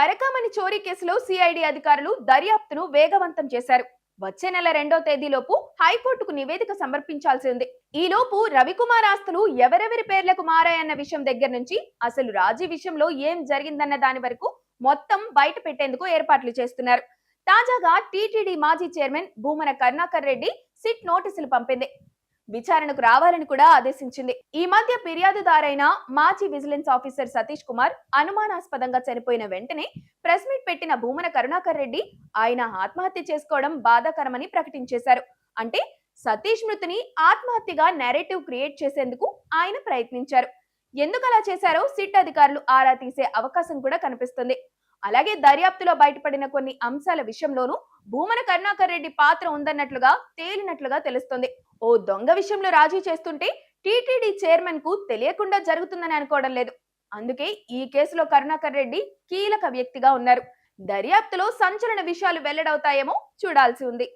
పరకామణి చోరీ కేసులో సిఐడి అధికారులు దర్యాప్తును వేగవంతం చేశారు. వచ్చే నెల రెండో తేదీలోపు హైకోర్టుకు నివేదిక సమర్పించాల్సి ఉంది. ఈలోపు రవికుమార్ ఆస్తులు ఎవరెవరి పేర్లకు మారాయన్న విషయం దగ్గర నుంచి అసలు రాజీ విషయంలో ఏం జరిగిందన్న దాని వరకు మొత్తం బయట పెట్టేందుకు ఏర్పాట్లు చేస్తున్నారు. తాజాగా టీటీడీ మాజీ చైర్మన్ భూమన కరుణాకర్ రెడ్డి సిట్ నోటీసులు పంపింది. విచారణకు రావాలని కూడా ఆదేశించింది. ఈ మధ్య ఫిర్యాదుదారైన మాజీ విజిలెన్స్ ఆఫీసర్ సతీష్ కుమార్ అనుమానాస్పదంగా చనిపోయిన వెంటనే ప్రెస్ మీట్ పెట్టిన భూమన కరుణాకర్ రెడ్డి ఆయన ఆత్మహత్య చేసుకోవడం బాధాకరమని ప్రకటించేశారు. అంటే సతీష్ మృతిని ఆత్మహత్యగా నెరేటివ్ క్రియేట్ చేసేందుకు ఆయన ప్రయత్నించారు. ఎందుకు అలా చేశారో సిట్ అధికారులు ఆరా తీసే అవకాశం కూడా కనిపిస్తుంది. అలాగే దర్యాప్తులో బయటపడిన కొన్ని అంశాల విషయంలోనూ భూమన కరుణాకర్ రెడ్డి పాత్ర ఉందన్నట్లుగా తేలినట్లుగా తెలుస్తుంది. ఓ దొంగ విషయంలో రాజీ చేస్తుంటే టీటీడీ చైర్మన్కు తెలియకుండా జరుగుతుందని అనుకోవడం లేదు. అందుకే ఈ కేసులో కరుణాకర్ రెడ్డి కీలక వ్యక్తిగా ఉన్నారు. దర్యాప్తులో సంచలన విషయాలు వెల్లడవుతాయేమో చూడాల్సి ఉంది.